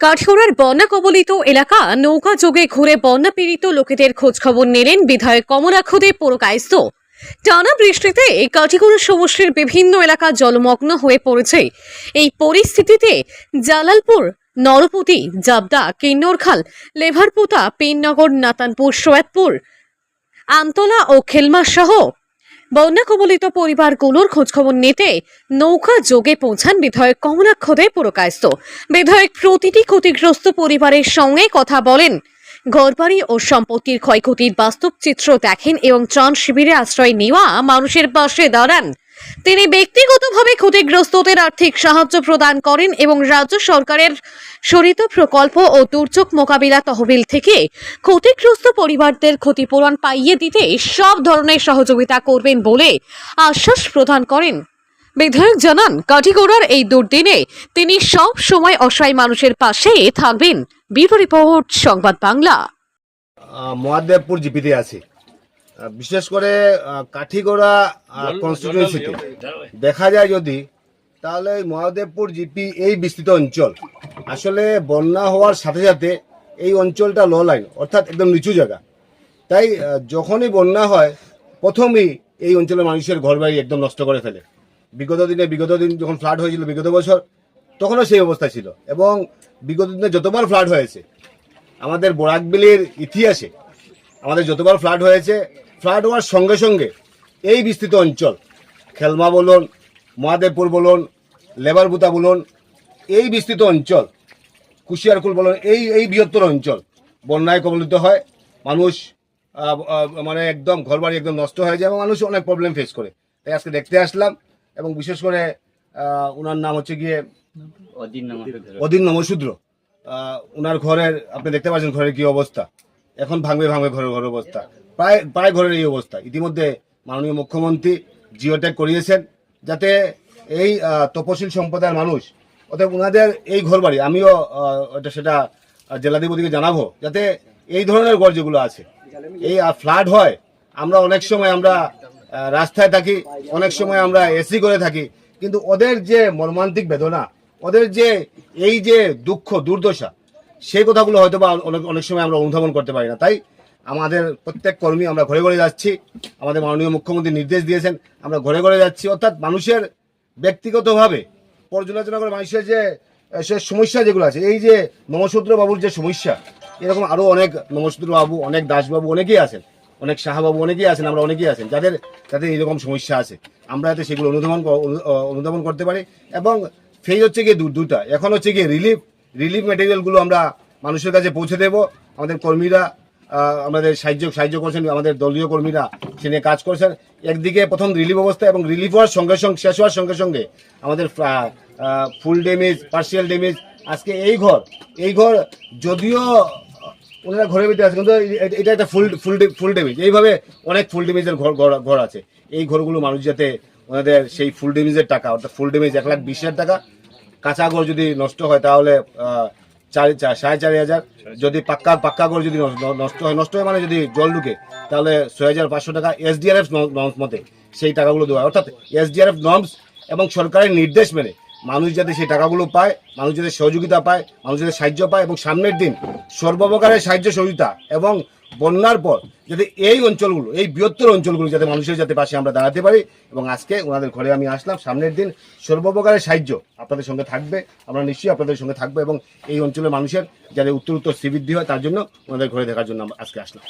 কাঠিগড়ার বন্যা কবলিত এলাকা নৌকা যোগে ঘুরে বন্যা পীড়িত লোকেদের খোঁজখবর নিলেন বিধায়ক কমলাক্ষদে পুরকায়স্ত টানা বৃষ্টিতে কাঠিগড়া সমষ্টির বিভিন্ন এলাকা জলমগ্ন হয়ে পড়েছে। এই পরিস্থিতিতে জালালপুর, নরপতি, জাবদা, কিন্নরখাল, লেভারপোতা, পিননগর, নাতানপুর সৈয়দপুর আমতলা ও খেলমা সহ বন্যা কবলিত পরিবারগুলোর খোঁজখবর নিতে নৌকা যোগে পৌঁছান বিধায়ক কমলাক্ষদে পুরকায়স্ত বিধায়ক প্রতিটি ক্ষতিগ্রস্ত পরিবারের সঙ্গে কথা বলেন। ঘরবাড়ি ও সম্পত্তির ক্ষয়ক্ষতির বাস্তব চিত্র দেখেন এবং ত্রাণ শিবিরে আশ্রয় নেওয়া মানুষের পাশে দাঁড়ান। তিনি ব্যক্তিগতভাবে ক্ষতিগ্রস্তদের আর্থিক সাহায্য প্রদান করেন এবং রাজ্য সরকারের সরিত প্রকল্প ও দুর্যোগ মোকাবিলা তহবিল থেকে ক্ষতিগ্রস্ত পরিবারদের ক্ষতিপূরণ পাইয়ে দিতে সব ধরনের সহযোগিতা করবেন বলে আশ্বাস প্রদান করেন। বিধায়ক জানান, কাঠিগোড়ার এই দুর্দিনে তিনি সব সময় অসহায় মানুষের পাশে থাকবেন। ব্যুরো রিপোর্ট, সংবাদ বাংলা। মহাদেবপুর জিপিতে আছি। বিশেষ করে কাঠিগোড়া কনস্টিটিউয়েন্সিতে দেখা যায় যদি তাহলে মহাদেবপুর জিপি এই বিস্তৃত অঞ্চল। আসলে বন্যা হওয়ার সাথে সাথে এই অঞ্চলটা ল লাইন অর্থাৎ একদম নিচু জায়গা। তাই যখনই বন্যা হয় প্রথমেই এই অঞ্চলের মানুষের ঘরবাড়ি একদম নষ্ট করে ফেলে। বিগত দিনে বিগত দিন যখন ফ্লাড হয়েছিল বিগত বছর তখনও সেই অবস্থা ছিল। এবং বিগত দিনে যতবার ফ্লাড হয়েছে আমাদের বরাকবিলির ইতিহাসে আমাদের যতবার ফ্লাড হয়েছে ফ্লাড হওয়ার সঙ্গে সঙ্গে এই বিস্তৃত অঞ্চল খেলমা বলুন মহাদেবপুর বলুন লেবারবুতা বলুন এই বিস্তৃত অঞ্চল কুশিয়ারকুল বলুন এই এই বৃহত্তর অঞ্চল বন্যায় কবলিত হয় মানুষ মানে একদম ঘরবাড়ি একদম নষ্ট হয়ে যায় এবং মানুষ অনেক প্রবলেম ফেস করে। তাই আজকে দেখতে আসলাম এবং বিশেষ করে ওনার নাম হচ্ছে গিয়ে অধীন নমশূদ্র ওনার ঘরের আপনি দেখতে পাচ্ছেন ঘরের কি অবস্থা। এখন ভাঙবে ভাঙবে ঘরের ঘরের অবস্থা। প্রায় প্রায় ঘরের এই অবস্থা। ইতিমধ্যে মাননীয় মুখ্যমন্ত্রী জিওটেক করিয়েছেন যাতে এই তপশিল সম্প্রদায়ের মানুষ অর্থাৎ ওনাদের এই ঘর বাড়ি আমিও ওটা সেটা জেলাধিপতিকে জানাব, যাতে এই ধরনের ঘর যেগুলো আছে। এই ফ্লাড হয়, আমরা অনেক সময় আমরা রাস্তায় থাকি, অনেক সময় আমরা এসি করে থাকি, কিন্তু ওদের যে মর্মান্তিক বেদনা, ওদের যে এই যে দুঃখ, দুর্দশা, সেই কথাগুলো হয়তো বা অনেক অনেক সময় আমরা অনুধাবন করতে পারি না। তাই আমাদের প্রত্যেক কর্মী আমরা ঘরে ঘরে যাচ্ছি। আমাদের মাননীয় মুখ্যমন্ত্রী নির্দেশ দিয়েছেন, আমরা ঘরে ঘরে যাচ্ছি। অর্থাৎ মানুষের ব্যক্তিগতভাবে পর্যালোচনা করে মানুষের যে, সে সমস্যা যেগুলো আছে, এই যে নমশূদ্র বাবুর যে সমস্যা, এরকম আরও অনেক নমশূদ্র বাবু অনেক দাসবাবু অনেকেই আছেন, অনেক সাহাবাবু অনেকেই আছেন, আমরা অনেকেই আছেন, যাদের যাদের এরকম সমস্যা আছে। আমরা যাতে সেগুলো অনুধাবন অনুধাবন করতে পারি এবং ফেজ হচ্ছে গিয়ে দুটা। এখন হচ্ছে গিয়ে রিলিফ রিলিফ মেটেরিয়ালগুলো আমরা মানুষের কাছে পৌঁছে দেব। আমাদের কর্মীরা আমাদের সাহায্য সাহায্য করছেন আমাদের দলীয় কর্মীরা সে কাজ করছেন। একদিকে প্রথম রিলিফ অবস্থা এবং রিলিফ হওয়ার সঙ্গে সঙ্গে, শেষ হওয়ার সঙ্গে সঙ্গে আমাদের ফুল ড্যামেজ পার্সিয়াল ড্যামেজ আজকে এই ঘর এই ঘর যদিও ওনারা ঘরের ভিতরে আছে, কিন্তু এটা একটা ফুল ফুল ফুল ড্যামেজ এইভাবে অনেক ফুল ড্যামেজের ঘর, ঘর- আছে। এই ঘরগুলো মানুষ যাতে ওনাদের সেই ফুল ড্যামেজের টাকা, অর্থাৎ ফুল ড্যামেজ এক লাখ বিশ হাজার টাকা, কাঁচা ঘর যদি নষ্ট হয় তাহলে চার সাড়ে চারি হাজার যদি পাক্কা পাক্কা ঘর যদি নষ্ট- হয়, নষ্ট হয় মানে যদি জল ঢুকে, তাহলে ছয় হাজার পাঁচশো টাকা এসডিআরএফ নর্মস মতে সেই টাকাগুলো দেওয়া। অর্থাৎ এসডিআরএফ নর্মস এবং সরকারের নির্দেশ মেনে মানুষ যাতে সেই টাকাগুলো পায়, মানুষ যাতে সহযোগিতা পায়, মানুষ যাতে সাহায্য পায় এবং সামনের দিন সর্বপ্রকারের সাহায্য, সহযোগিতা এবং বন্যার পর যাতে এই অঞ্চলগুলো, এই বৃহত্তর অঞ্চলগুলো যাতে মানুষের যাতে পাশে আমরা দাঁড়াতে পারি এবং আজকে ওনাদের ঘরে আমি আসলাম সামনের দিন সর্বপ্রকারের সাহায্য আপনাদের সঙ্গে থাকবে, আমরা নিশ্চয়ই আপনাদের সঙ্গে থাকব এবং এই অঞ্চলের মানুষের যাদের উত্তর উত্তর শ্রীবৃদ্ধি হয় তার জন্য ওনাদের ঘরে দেখার জন্য আমরা আজকে আসলাম।